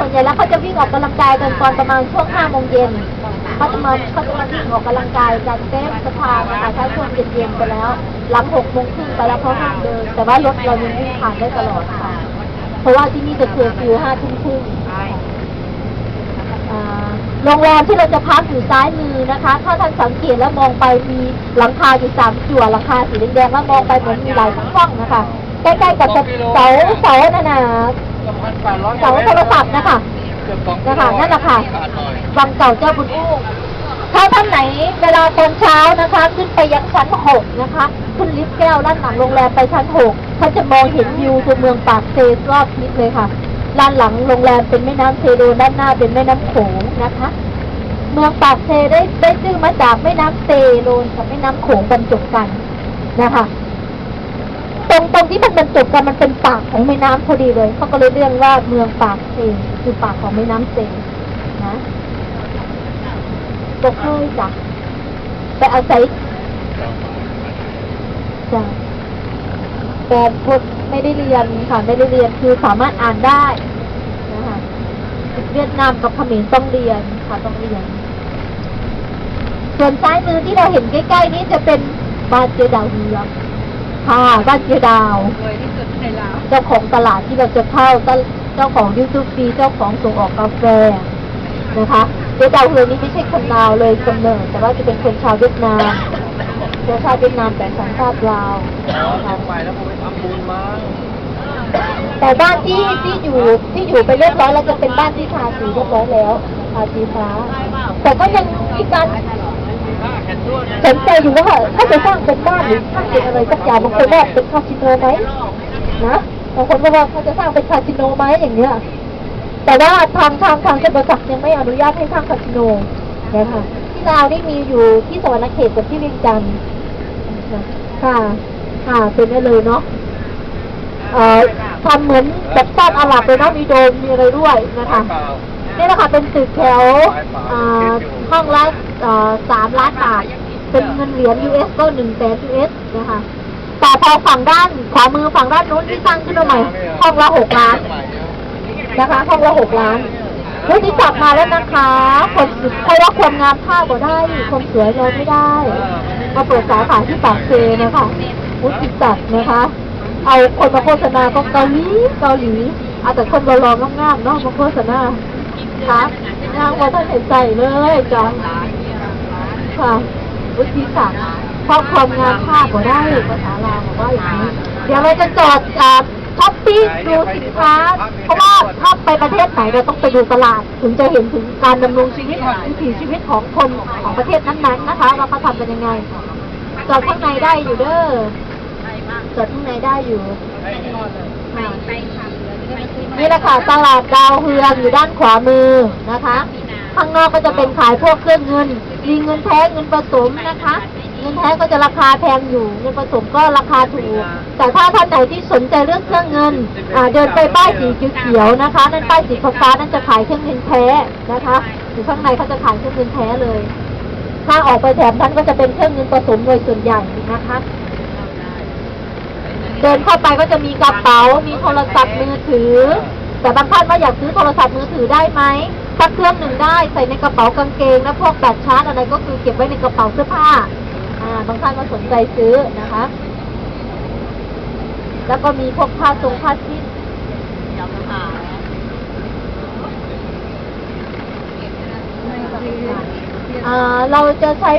ส่วนใหญ่แล้วเขาจะวิ่งออกกำลังกายกันตอนประมาณช่วงห้าโมงเย็นเขาจะมาเขาจะมาวิ่งออกกำลังกายกันเต็มสะพานนะคะถ้ช่วงเย็นๆไปแล้ว หลังหกโมงครึ่งไปแล้วเขาห้ามเดิน แต่ว่ารถเรายังวิ่งผ่านได้ตลอดค่ะ เพราะว่าที่นี่จะเคอร์ฟิวห้าทุ่มครึ่งโรงแรมที่เราจะพักอยู่ซ้ายมือนะคะ ถ้าท่านสังเกตแล้วมองไปมีหลังคาอยู่สามจั่วหลังคาสีแดงๆแล้วมองไปเหมือนมีหลายช่องนะคะใกล้ๆกับเสาเสานั่นน่ะ เสาโทรศัพท์นะคะนะคะนั่นแหละค่ะวังเก่าเจ้าบุญอุ้ถ้าท่านไหนเวลาตอนเช้านะคะ ขึ้นไปยังชั้นหกนะคะขึ้นลิฟต์แก้วด้านหลังโรงแรมไปชั้นหกเขาจะมองเห็นวิวตัวเมืองปากเซรอบทิศเลยค่ะด้านหลังโรงแรมเป็นแม่น้ำเซโดด้านหน้าเป็นแม่น้ำโขงนะคะ เมืองปากเซได้ได้ชื่อมาจากแม่น้ำเซโดนกับแม่น้ำโขงบรรจบกันนะคะ ตรงที่มันบรรจบกันมันเป็นปากของแม่น้ำพอดีเลยเขาก็เลยเรียกว่าเมืองปากเซคือปากของแม่น้ำเซนะจะเคยจ้ะแต่อาศัยจ้ะแต่พดไม่ได้เรียนค่ะไม่ได้เรียนคือสามารถอ่านได้นะคะเวียดนามกับเขมรต้องเรียนค่ะต้องเรียน ส่วนซ้ายมือที่เราเห็นใกล้ๆนี้จะเป็นบ้านเจดาวเรือง ค่ะบ้านเจดาว รวยที่สุดในลาวเจ้าของตลาดที่เราจะเข้าเจ้าของยูทูบฟีเจ้าของส่งออกกาแฟนะคะเจ๊ดาวเรืองนี่ไม่ใช่คนลาวเลยกำเนิดแต่ว่าจะเป็นคนชาวเวียดนามเชื้อชาติเวียดนามแต่สัญชาติลาวนะคะไปแล้วผมไปทำบุญมาแต่บ้านที่ที่อยู่ที่อยู่ไปเรียบร้อยแล้วจะเป็นบ้านที่ทาสีเรียบร้อยแล้วทาสีฟ้าแต่ก็ยังมีการเห็นด้วย สนใจอยู่ว่าถ้าจะสร้างเป็นบ้านหรือสร้างเป็นอะไรสักอย่างบางคนว่าเป็นคาสิโนไหมนะบางคนก็ว่าเขาจะสร้างเป็นคาสิโนไหมอย่างเงี้ยแต่ว่าทางทางทางเทศบาลยังไม่อนุญาตให้สร้างคาสิโนนะคะที่ลาวนี่มีอยู่ที่สวรรณเขตกับที่เวียงจันทร์ค่ะ ค่ะเป็นได้เลยเนาะเอ่อทำเหมือนแบบชาติอาหรับเลยเนาะมีโดมมีอะไรด้วยนะคะนี่แหละค่ะเป็นตึกแถวอ่าห้องละอ่า สามล้านบาท เป็นเงินเหรียญ US ก็หนึ่งแสน US นะคะ แต่พอฝั่งด้านขวามือฝั่งด้านนู้นที่สร้างขึ้นมาใหม่ห้องละหกล้านนะคะห้องละหกล้านวุฒิศักดิ์มาแล้วนะคะคนเพราะว่าความงามผ้าก็ได้ความสวยเราไม่ได้มาเปิดสาขาที่ปากเซนะคะวุฒิศักดิ์นะคะ เอาคนมาโฆษณาก็เกาหลีเกาหลีเอาแต่คนรอๆงามๆเนาะมาโฆษณาค่ะงามกว่าท่านเห็นใจเลยจ้ะ ค่ะวุฒิศักดิ์เพราะความงามผ้าก็ได้ภาษาลาวบอกว่าอย่างนี้ เดี๋ยวเราจะจอดอ่าช้อปปิ้งดูสินค้า เพราะว่าถ้าไปประเทศไหนเราต้องไปดูตลาด ถึงจะเห็นถึงการดำรงชีวิตวิถีชีวิตของคนของประเทศนั้นๆนะคะว่าเขาทำกันยังไง จอดข้างในได้อยู่เด้อจอดข้างในได้อยู่ค่ะนี่แหละค่ะตลาดดาวเฮืองอยู่ด้านขวามือนะคะ ข้างนอกก็จะเป็นขายพวกเครื่องเงิน มีเงินแท้เงินผสมนะคะ เงินแท้ก็จะราคาแพงอยู่ เงินผสมก็ราคาถูก แต่ถ้าท่านไหนที่สนใจเรื่องเครื่องเงินเดินไปป้ายสีเขียวนะคะ นั่นป้ายสีฟ้านั่นจะขายเครื่องเงินแท้นะคะอยู่ข้างในเขาจะขายเครื่องเงินแท้เลย ถ้าออกไปแถบนั้นก็จะเป็นเครื่องเงินผสมโดยส่วนใหญ่นะคะเดินเข้าไปก็จะมีกระเป๋า มีโทรศัพท์มือถือ แต่บางท่านว่าอยากซื้อโทรศัพท์มือถือได้ไหม สักเครื่องหนึ่งได้ใส่ในกระเป๋ากางเกงและพวกแบตชาร์จอะไรก็คือเก็บไว้ในกระเป๋าเสื้อผ้าอ่าบางท่านก็สนใจซื้อนะคะ แล้วก็มีพวกผ้าทรงผ้าชิ้นอ่าเราจะใช้